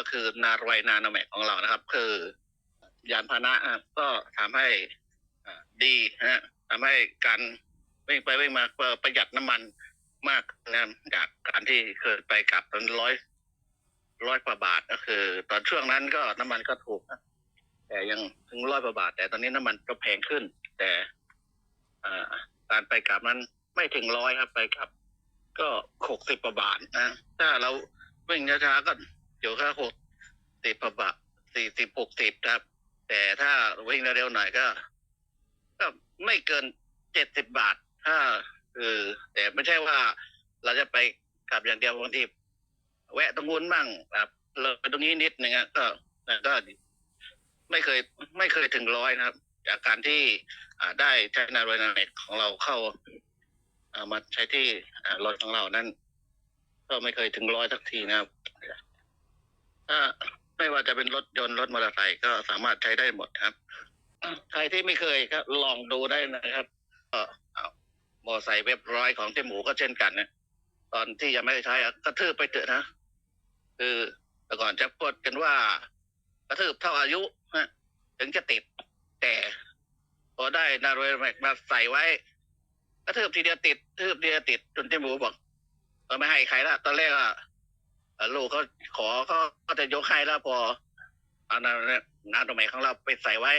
ก็คือนารวยนาโนแมกของเรานะครับ คือยานพาหนะครับก็ทำให้ดีนะฮะทำให้การวิ่งไปวิ่งมาประหยัดน้ำมันมากนะจากการที่เคยไปกลับตอนร้อยร้อยกว่าบาทก็คือ ตอนช่วงนั้นก็น้ำมันก็ถูกนะแต่ยังถึงร้อยกว่าบาท แต่ตอนนี้น้ำมันก็แพงขึ้น แต่การไปกลับนั้นไม่ถึงร้อยครับไปกลับ ก็หกสิบกว่าบาทนะถ้าเราวิ่งช้าๆก็ อยู่แค่หกสิบบาทสี่สิบหกสิบครับ แต่ถ้าวิ่งเร็วๆหน่อยก็ ก็ไม่เกินเจ็ดสิบบาท ถ้าเออแต่ไม่ใช่ว่าเราจะไปกลับอย่างเดียวบางทีแวะตรงนู้นบ้างครับเลยไปตรงนี้นิดนึงอะก็ก็ไม่เคยไม่เคยถึงร้อยนะครับ จากการที่อได้ใช้นาฬิกาเน็ตของเราเข้าอามาใช้ที่รถของเรานั้น ก็ไม่เคยถึงร้อยสักทีนะครับ ถ้าไม่ว่าจะเป็นรถยนต์รถมอเตอร์ไซค์ก็สามารถใช้ได้หมดครับ ใครที่ไม่เคยก็ลองดูได้นะครับก็มอเตอร์ไซค์เว็บร้อยของเจ๊หมูก็เช่นกันนะตอนที่ยังไม่ได้ใช้อะกระทืบไปเถอะนะ คือแต่ก่อนจะพูดกันว่ากระทืบเท่าอายุฮะถึงจะติด แต่พอได้นาโรยแม็กมาใส่ไว้กระทืบทีเดียวติดทืบทีเดียวติดจนเจ๊หมูบอกเออไม่ให้ใครละตอนแรกอะลูกเขาขอเขา จะยกให้แล้วพอเอานานาตรงไหนของเราไปใส่ไว้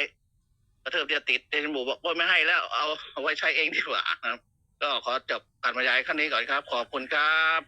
กระเทืบจะติดเจนหมูบอกว่าไม่ให้แล้ว เอาเอาไว้ใช้เองดีกว่านะครับ ก็ขอจบการบรรยายขั้นนี้ก่อนครับ ขอบคุณครับ